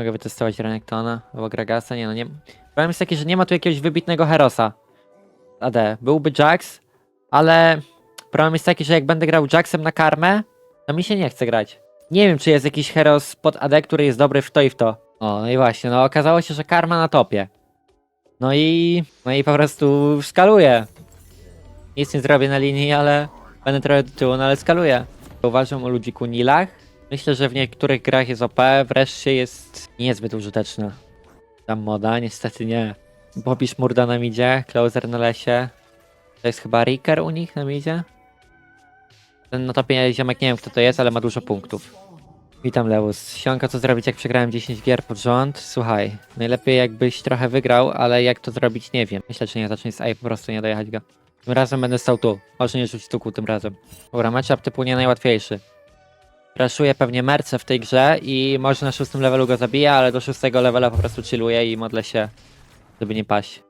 Mogę wytestować Renektona albo Gragasa. Nie no, nie. Problem jest taki, że nie ma tu jakiegoś wybitnego Herosa. AD. Byłby Jax, ale problem jest taki, że jak będę grał Jaxem na karmę, to mi się nie chce grać. Nie wiem, czy jest jakiś Heros pod AD, który jest dobry w to i w to. O, no i właśnie, no okazało się, że karma na topie. No i. No i po prostu skaluje. Nic nie zrobię na linii, ale będę trochę do tyłu, no ale skaluję. Uważam o ludziku Nilach. Myślę, że w niektórych grach jest OP, wreszcie jest niezbyt użyteczna. Tam moda, niestety nie. Bobby Szmurda na midzie, Closer na lesie. To jest chyba Riker u nich na midzie? Ten na topie ziomek nie wiem kto to jest, ale ma dużo punktów. Witam Lewus. Sianka, co zrobić jak przegrałem 10 gier pod rząd? Słuchaj, najlepiej jakbyś trochę wygrał, ale jak to zrobić nie wiem. Myślę, że nie zacznie z A po prostu nie dojechać go. Tym razem będę stał tu. Może nie rzucić tuku tym razem. Dobra, matchup typu nie najłatwiejszy. Raszuję pewnie merce w tej grze i może na szóstym levelu go zabiję, ale do szóstego levela po prostu chilluję i modlę się, żeby nie paść.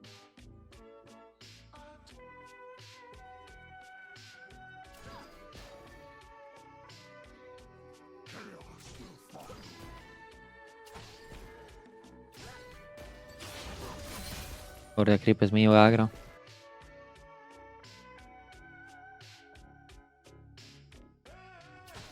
Kurde, creepy zmieniły agro.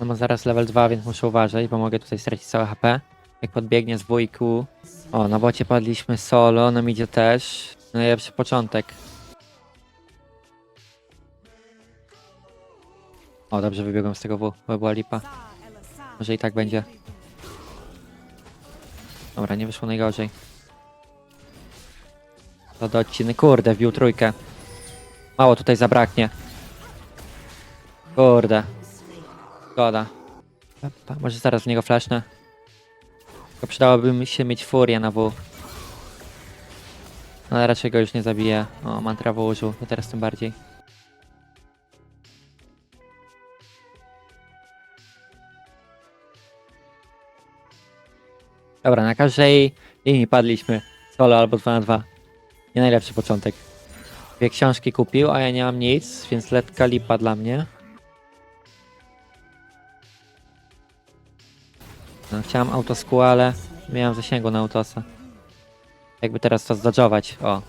No ma zaraz level 2, więc muszę uważać, bo mogę tutaj stracić całe HP. Jak podbiegnie z wujku. O, na bocie padliśmy solo, na midzie też. Najlepszy początek. O, dobrze wybiegłem z tego W, bo była lipa. Może i tak będzie. Dobra, nie wyszło najgorzej. To do odciny. Kurde, wbił trójkę. Mało tutaj zabraknie. Kurde. Szkoda. Pa, Może zaraz w niego flashnę. Tylko przydałoby mi się mieć furię na W. No, Ale raczej go już nie zabiję. O, mantra W użył, to teraz tym bardziej. Dobra, na każdej linii padliśmy. Solo albo 2 na 2. Nie najlepszy początek. Dwie książki kupił, a ja nie mam nic, więc letka lipa dla mnie. No, chciałem autosku, ale nie miałem zasięgu na autosa. Jakby teraz to zdodżować, o.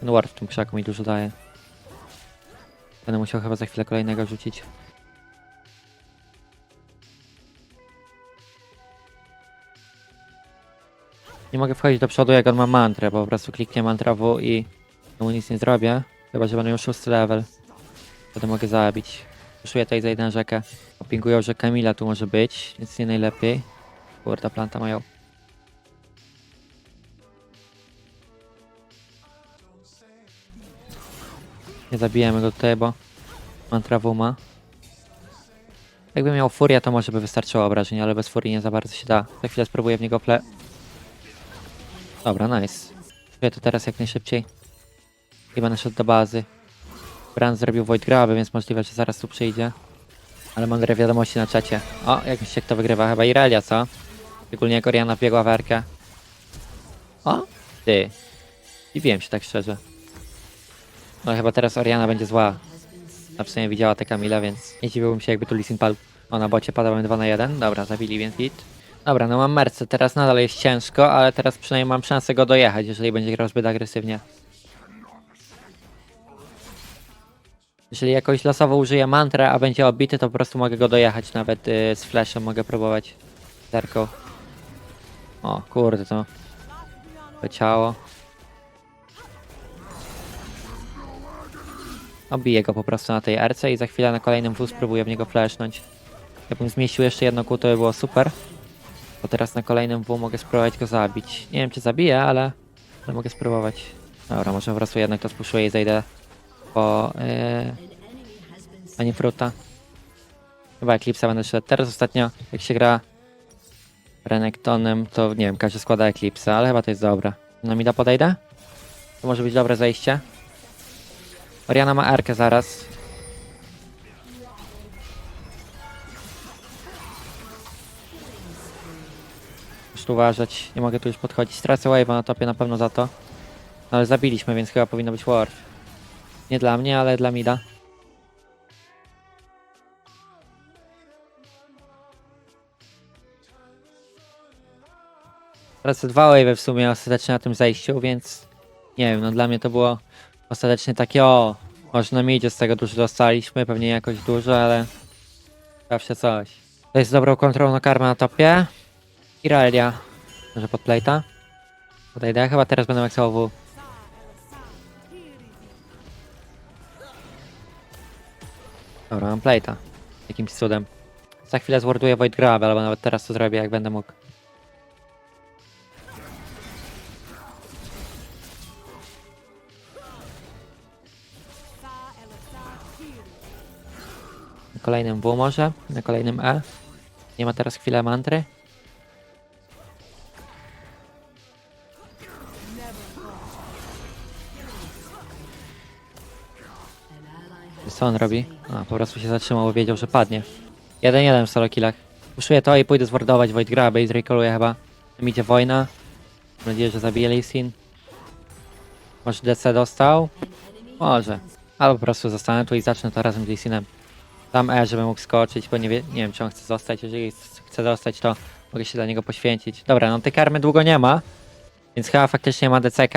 Ten ward w tym krzaku mi dużo daje. Będę musiał chyba za chwilę kolejnego rzucić. Nie mogę wchodzić do przodu jak on ma mantrę, bo po prostu kliknie mantra W i mu nic nie zrobię. Chyba, że będę miał szósty level. Wtedy mogę zabić. Puszuję tutaj zejdę na rzekę. Opingują, że Kamila tu może być, więc nie najlepiej. Kurde, planta mają. Nie zabijemy go tutaj, bo mantra W ma. Jakby miał furię, to może by wystarczyło obrażeń, ale bez furii nie za bardzo się da. Za chwilę spróbuję w niego ple... Dobra, nice. Czuję to teraz jak najszybciej. I będę szedł do bazy. Brand zrobił Void Graby, więc możliwe, że zaraz tu przyjdzie. Ale mądre wiadomości na czacie. O, jak myślicie, kto wygrywa? Chyba Irelia, co? Szczególnie jak Oriana wbiegła w erkę. O, ty. Dziwiłem się tak szczerze. No chyba teraz Oriana będzie zła. A w sumie widziała te Kamila, więc nie dziwiłbym się jakby tu Lisin padł. O, na bocie padałem 2 na 1. Dobra, zabili, więc hit. Dobra, no mam Merce, teraz nadal jest ciężko, ale teraz przynajmniej mam szansę go dojechać, jeżeli będzie grał zbyt agresywnie. Jeżeli jakoś losowo użyję mantrę, a będzie obity, to po prostu mogę go dojechać nawet y, z flashem, mogę próbować. Zerką. O, kurde, to... To ciało. Obiję go po prostu na tej RC i za chwilę na kolejnym W spróbuję w niego flashnąć. Jakbym zmieścił jeszcze jedno kół, to by było super. Bo teraz na kolejnym W mogę spróbować go zabić. Nie wiem, czy zabiję, ale, ale mogę spróbować. Dobra, może po prostu jednak to spuszuję i zejdę po yy, ani fruta. Chyba Eclipse będę szedł. Teraz ostatnio, jak się gra Renektonem, to nie wiem, każdy składa Eclipse, ale chyba to jest dobre. Na mida podejdę? To może być dobre zejście. Oriana ma Arkę zaraz. Muszę uważać, nie mogę tu już podchodzić. Stracę wave'a na topie na pewno za to. No, Ale zabiliśmy, więc chyba powinno być warf. Nie dla mnie, ale dla Mida. Tracę dwa wave w sumie ostatecznie na tym zejściu, więc nie wiem, no dla mnie to było ostatecznie takie o, można nam idzie z tego dużo dostaliśmy, pewnie jakoś dużo, ale zawsze coś. To jest dobrą kontrolą na karma na topie. Irelia, może pod plate'a. Podejdę, chyba teraz będę maksował Dobra, mam plate'a. Jakimś cudem. Za chwilę zworduję Void Grab, albo nawet teraz to zrobię, jak będę mógł. Na kolejnym W może, na kolejnym E. Nie ma teraz chwilę mantry. Co on robi? A, po prostu się zatrzymał, bo wiedział, że padnie. 1-1 w solo killach. Puszuję to i pójdę zwordować Void Grabę i zrekoluję chyba. Tam idzie wojna. Mam nadzieję, że zabije Lee Sin. Może DC dostał? Może. Albo po prostu zostanę tu i zacznę to razem z Lee Sinem. Tam E, żeby mógł skoczyć, bo nie, wie, nie wiem, czy on chce zostać. Jeżeli chce zostać, to mogę się dla niego poświęcić. Dobra, no tej karmy długo nie ma, więc chyba faktycznie ma DCK.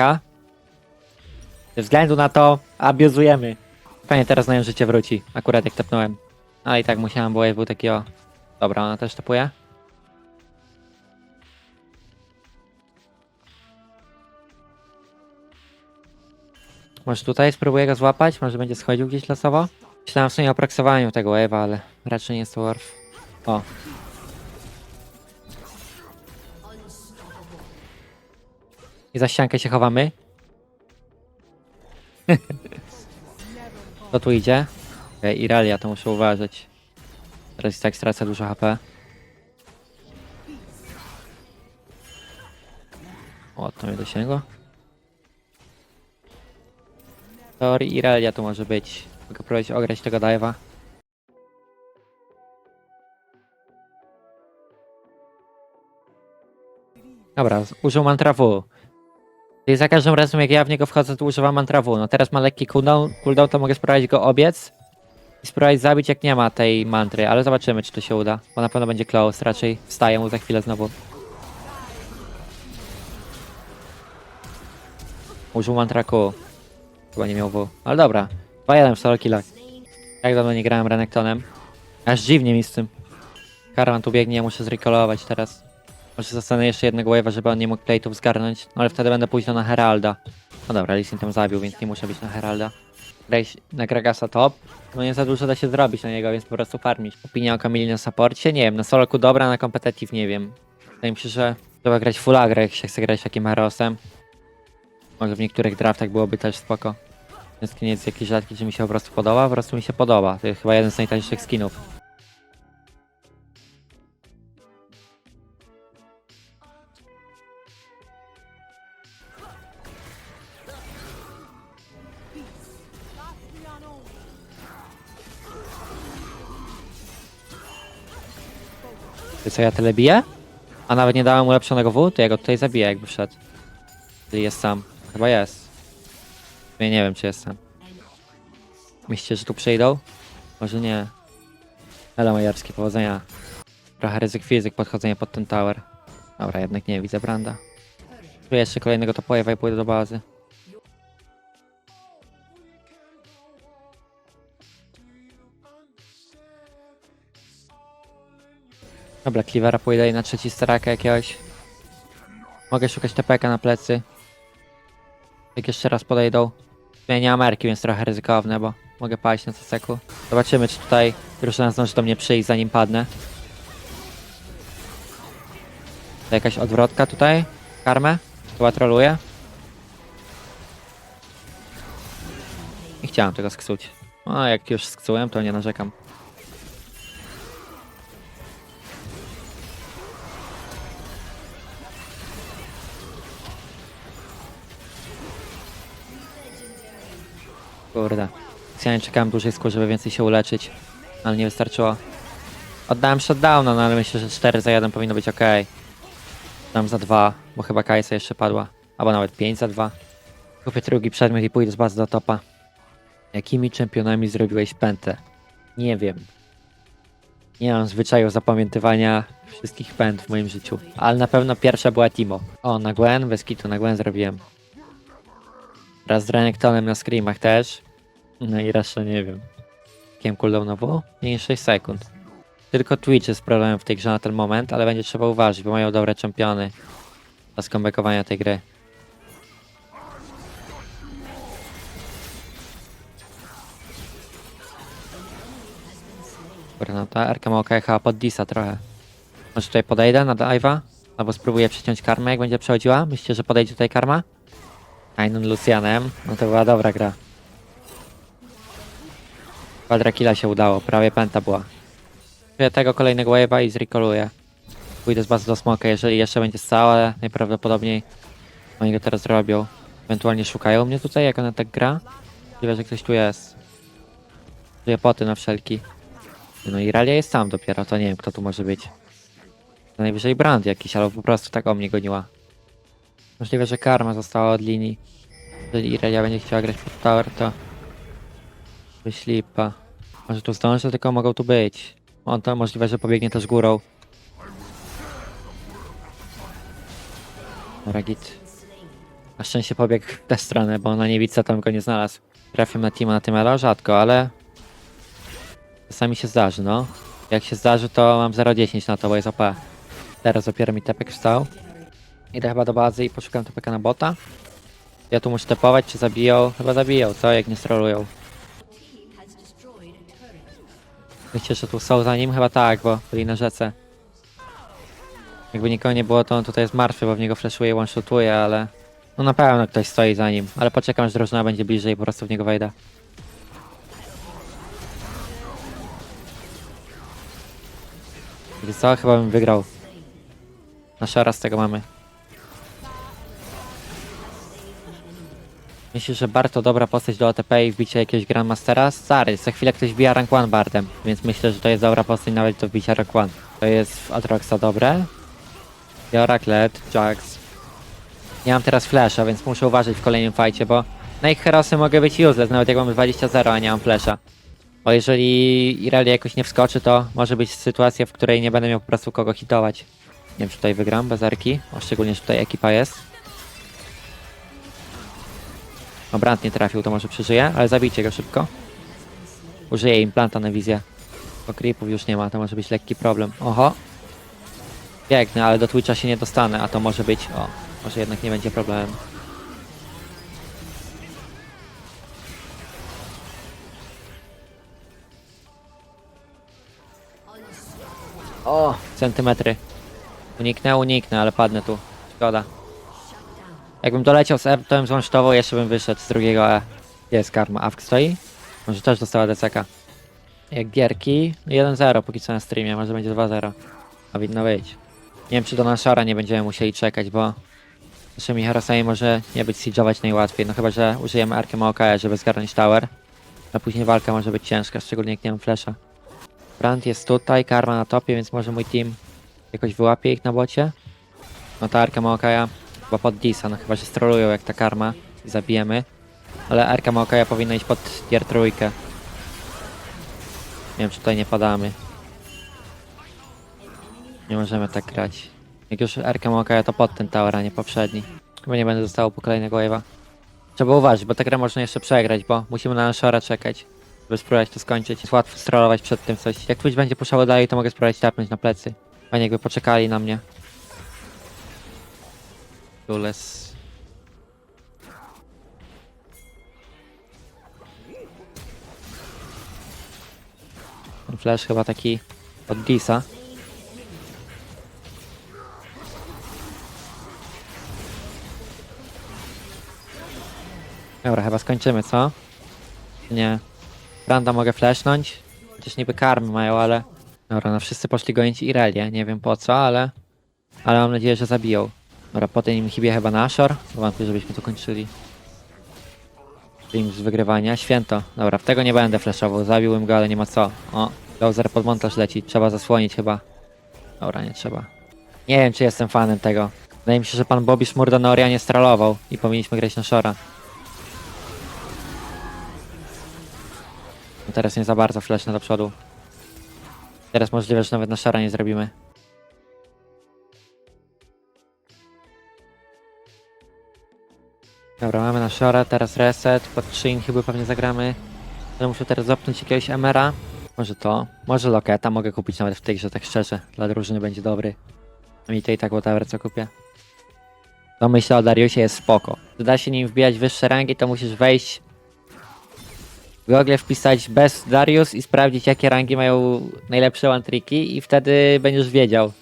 Ze względu na to abuzujemy. Fajnie, teraz na nią życie wróci, akurat jak tepnąłem. Ale i tak musiałem, bo był taki o... Dobra, ona też topuje. Może tutaj spróbuję go złapać? Może będzie schodził gdzieś losowo? Myślałem w sumie o proksowaniu tego wave'a, ale raczej nie jest to worth. O. I za ściankę się chowamy. Kto tu idzie? Okay, Irelia, to muszę uważać. Teraz i tak stracę dużo HP. O, to mnie dosięgło. Teorii Irelia tu może być. Mogę próbować ograć tego dive'a. Dobra, użył mantra W. Czyli za każdym razem jak ja w niego wchodzę, to używam mantra W. No teraz ma lekki cooldown, cooldown to mogę spróbować go obiec i spróbować zabić jak nie ma tej mantry, ale zobaczymy czy to się uda, bo na pewno będzie close, raczej wstaję mu za chwilę znowu. Użył mantra Q. Chyba nie miał W, ale dobra. 2-1 w solo killach. Jak dawno nie grałem Renektonem. Aż dziwnie mi z tym. Karawan tu biegnie, muszę zrecallować teraz. Może zostanę jeszcze jednego wave'a, żeby on nie mógł plate'ów zgarnąć, no ale wtedy będę pójść na Heralda. No dobra, Lee Sin tam zabił, więc nie muszę być na Heralda. Grać na Gragasa top, no nie za dużo da się zrobić na niego, więc po prostu farmić. Opinia o Kamili na supporcie? Nie wiem, na soloku dobra, na competitive nie wiem. Wydaje mi się, że trzeba grać full agro, jak się chce grać takim herosem. Może w niektórych draftach byłoby też spoko. Ten skin jest jakiś rzadki, czy mi się po prostu podoba? Po prostu mi się podoba. To jest chyba jeden z najtańszych skinów. Ty co, ja tyle biję? A nawet nie dałem ulepszonego W? To ja go tutaj zabiję jakby wszedł. Czyli jest sam. Chyba jest. Ja nie wiem czy jest sam. Myślicie, że tu przyjdą? Może nie. Elo Majarski, powodzenia. Trochę ryzyk fizyk podchodzenie pod ten tower. Dobra, jednak nie widzę Branda. Czuję jeszcze kolejnego topojewa i pójdę do bazy. Dobra, Clivera pójdę na trzeci staraka jakiegoś. Mogę szukać TPK na plecy. Jak jeszcze raz podejdą. Mam Erki, więc trochę ryzykowne, bo mogę paść na ceseku. Zobaczymy, czy tutaj drużyna zdąży do mnie przyjść, zanim padnę. To jakaś odwrotka tutaj? Karmę? Chyba troluje. Nie chciałem tego sksuć. No, jak już sksułem, to nie narzekam. Kurde. Ja czekałem dłużej skór, żeby więcej się uleczyć, ale nie wystarczyło. Oddałem shutdowna, no ale myślę, że 4 za 1 powinno być ok. Dam za 2, bo chyba Kajsa jeszcze padła. Albo nawet 5 za 2. Kupię drugi przedmiot i pójdę z bazy do topa. Jakimi czempionami zrobiłeś pętę? Nie wiem. Nie mam zwyczaju zapamiętywania wszystkich pęd w moim życiu. Ale na pewno pierwsza była Timo. O, na Gwen, bez kitu, na Gwen zrobiłem. Raz z Renektonem na screamach też. No i resztę nie wiem. Kiem cooldownowo? Mniej niż 6 sekund. Tylko Twitch jest problemem w tej grze na ten moment, ale będzie trzeba uważać, bo mają dobre czempiony. Do skombekowania tej gry. Dobra, no ta Erka ma OK chyba pod Disa trochę. Może tutaj podejdę na Dive'a? Albo spróbuję przeciąć karmę, jak będzie przechodziła? Myślicie, że podejdzie tutaj karma? Ainon Lucianem. No to była dobra gra. Quadrakilla się udało, prawie penta była. Czuję tego kolejnego wave'a i zrecalluję. Pójdę z bazy do smoka, jeżeli jeszcze będzie stał, ale najprawdopodobniej oni go teraz robią. Ewentualnie szukają mnie tutaj, jak ona tak gra. Możliwe, że ktoś tu jest. Czuję poty na wszelki. No i Ralia jest tam dopiero, to nie wiem kto tu może być. Najwyżej Brand jakiś, albo po prostu tak o mnie goniła. Możliwe, że karma została od linii. Jeżeli Irelia będzie chciała grać pod tower, to... Wyślipa. Może tu zdążę, tylko mogą tu być. On to możliwe, że pobiegnie też górą. Dobra, git. Na szczęście pobiegł w tę stronę, bo na niewidzę tam go nie znalazł. Trafię na teama na tym elo rzadko, ale... Czasami się zdarzy, no. Jak się zdarzy, to mam 0,10 na to, bo jest OP. Teraz dopiero mi tepek wstał. Idę chyba do bazy i poszukam tepeka na bota. Ja tu muszę tepować, czy zabiją? Chyba zabiją, co? Jak nie strolują. Wiecie, że tu są za nim? Chyba tak, bo byli na rzece. Jakby nikogo nie było, to on tutaj jest martwy, bo w niego flashuje, one-shotuje, ale... No na pewno ktoś stoi za nim, ale poczekam, aż drużyna będzie bliżej i po prostu w niego wejdę. Wiecie co? Chyba bym wygrał. Na szara z tego mamy. Myślisz, że bardzo dobra postać do OTP i wbicie jakiegoś Grandmastera? Stary, za chwilę ktoś wbija rank 1 Bardem, więc myślę, że to jest dobra postać nawet do wbicia rank 1. To jest w Atroxa dobre. Joraklet, Jax. Nie mam teraz flasha, więc muszę uważać w kolejnym fajcie, bo na ich herosy mogę być useless, nawet jak mam 20-0, a nie mam flasha. Bo jeżeli Irelia jakoś nie wskoczy, to może być sytuacja, w której nie będę miał po prostu kogo hitować. Nie wiem, czy tutaj wygram bez Arki, o, szczególnie, że tutaj ekipa jest. No Brand nie trafił, to może przeżyje, ale zabijcie go szybko. Użyję implanta na wizję. Bo creepów już nie ma, to może być lekki problem. Oho. Biegnę, ale do Twitcha się nie dostanę, a to może być... O, może jednak nie będzie problemem. O, centymetry. Uniknę, uniknę, ale padnę tu. Szkoda. Jakbym doleciał z F, to bym złącztował, jeszcze bym wyszedł z drugiego E. Jest karma. Awk stoi? Może też dostała DCK. Jak gierki, 1-0 póki co na streamie, może będzie 2-0. Powinno być. Nie wiem, czy do Nashora nie będziemy musieli czekać, bo naszymi herosami może nie być siege'ować najłatwiej. No chyba, że użyjemy Arkiem OKE, żeby zgarnąć tower. A później walka może być ciężka, szczególnie jak nie mam flasha. Brand jest tutaj, Karma na topie, więc może mój team jakoś wyłapie ich na bocie. No ta Arka Maokaja chyba pod Disa, no chyba się strolują jak ta Karma i zabijemy. Ale Arka Maokaja powinna iść pod tier trójkę. Nie wiem, czy tutaj nie padamy. Nie możemy tak grać. Jak już Arka Maokaja to pod ten tower, a nie poprzedni. Chyba nie będę dostało po kolejnego wave'a. Trzeba uważać, bo tę grę można jeszcze przegrać, bo musimy na Nashora czekać żeby spróbować to skończyć. Jest łatwo strollować przed tym coś. Jak Twitch będzie puszało dalej, to mogę spróbować tapnąć na plecy. Fajnie jakby poczekali na mnie. Jules. Ten flash chyba taki od Disa. Dobra, chyba skończymy, co? Nie. Randa mogę flashnąć. Chociaż niby karmy mają, ale... Dobra, no wszyscy poszli gonić Irelię. Nie wiem po co, ale... Ale mam nadzieję, że zabiją. Dobra, potem im hibie chyba Nashor. Wątpię, żebyśmy to kończyli. Im z wygrywania. Święto. Dobra, w tego nie będę flashował. Zabiłbym go, ale nie ma co. O, Bowser pod montaż leci. Trzeba zasłonić chyba. Dobra, nie trzeba. Nie wiem, czy jestem fanem tego. Wydaje mi się, że pan Bobby Szmurda na Orianie stralował i powinniśmy grać na Shora. No teraz nie za bardzo flash do przodu. Teraz możliwe, że nawet na szara nie zrobimy. Dobra, mamy na szara, teraz reset, pod 3 chyba pewnie zagramy. Ale muszę teraz zapnąć jakiegoś Emera. Może to, może Loketa mogę kupić nawet w tej grze, tak szczerze. Dla drużyny będzie dobry. A mi to i tak whatever co kupię. To myślę o Dariusie jest spoko. Czy da się nim wbijać wyższe rangi, to musisz wejść w Google wpisać bez Darius i sprawdzić jakie rangi mają najlepsze one triki i wtedy będziesz wiedział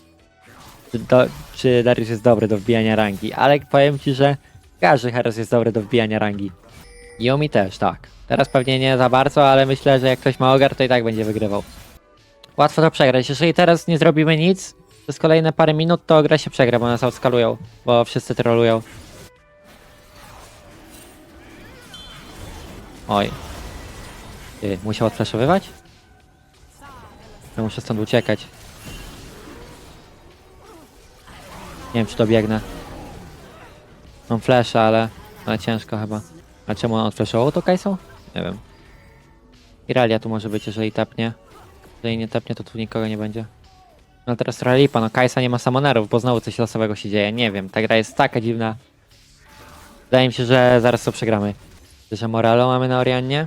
czy, do, czy Darius jest dobry do wbijania rangi. Ale powiem ci, że każdy Heros jest dobry do wbijania rangi. Yumi też, tak. Teraz pewnie nie za bardzo, ale myślę, że jak ktoś ma ogar, to i tak będzie wygrywał. Łatwo to przegrać. Jeżeli teraz nie zrobimy nic, przez kolejne parę minut, to gra się przegra, bo nas outskalują, bo wszyscy trolują. Oj. Ty, musiał odflaszowywać? Ja muszę stąd uciekać. Nie wiem, czy dobiegnę. Mam flasha, ale, ale ciężko chyba. A czemu on odflashował to Kajsą? Nie wiem. Iralia tu może być, jeżeli tepnie. Jeżeli nie tepnie, to tu nikogo nie będzie. No teraz trochę lipa, no Kajsa nie ma samonerów, bo znowu coś losowego się dzieje. Nie wiem, ta gra jest taka dziwna. Wydaje mi się, że zaraz to przegramy. Że Morello mamy na Oriannie.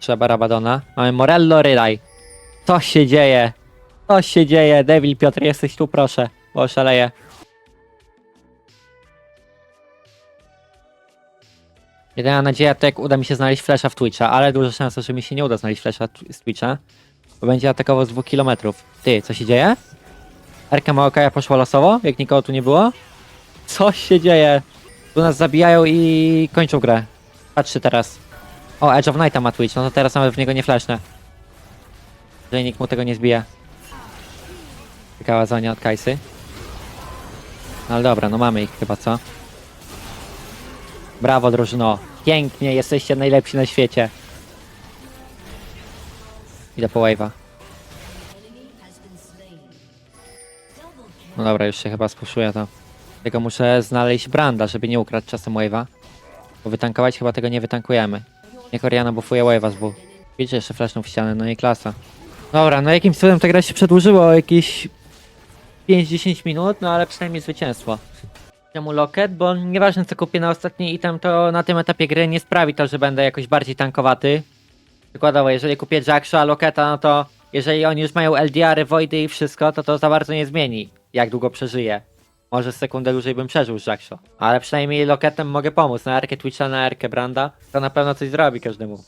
Trzeba Rabadona. Mamy Morello Rylaj. Co się dzieje? Co się dzieje? Devil Piotr, jesteś tu, proszę. Bo oszaleję. Jedyna nadzieja to jak uda mi się znaleźć flasha w Twitcha, ale duża szansa, że mi się nie uda znaleźć flasha tw- z Twitcha. Bo będzie atakował z 2 km. Ty, co się dzieje? Erka Maokaja poszła losowo, jak nikogo tu nie było? Co się dzieje? Tu nas zabijają i kończą grę. Patrzy teraz. O, Edge of Nighta ma Twitch, no to teraz nawet w niego nie flashnę. Jeżeli nikt mu tego nie zbije. Ciekawa zonia od Kajsy. No ale dobra, no mamy ich chyba, co? Brawo, drużyno. Pięknie, jesteście najlepsi na świecie. Idę po wave'a. No dobra, już się chyba spuszuję to. Tylko muszę znaleźć Branda, żeby nie ukradł czasem wave'a. Bo wytankować chyba tego nie wytankujemy. Niech Oriana buffuje wave'a z W. Widzicie, jeszcze flashnął w ścianę, no nie klasa. Dobra, no jakimś cudem ta gra się przedłużyła o jakieś 5-10 minut, no ale przynajmniej zwycięstwo. Czemu Locket? Bo nieważne co kupię na ostatni item, to na tym etapie gry nie sprawi to, że będę jakoś bardziej tankowaty. Przykładowo, jeżeli kupię Jacksha, Locketa, no to jeżeli oni już mają LDR-y, Voidy i wszystko, to to za bardzo nie zmieni, jak długo przeżyję. Może sekundę dłużej bym przeżył z Jacksha. Ale przynajmniej Locketem mogę pomóc. Na Erkę Twitcha, na Erkę Branda, to na pewno coś zrobi każdemu.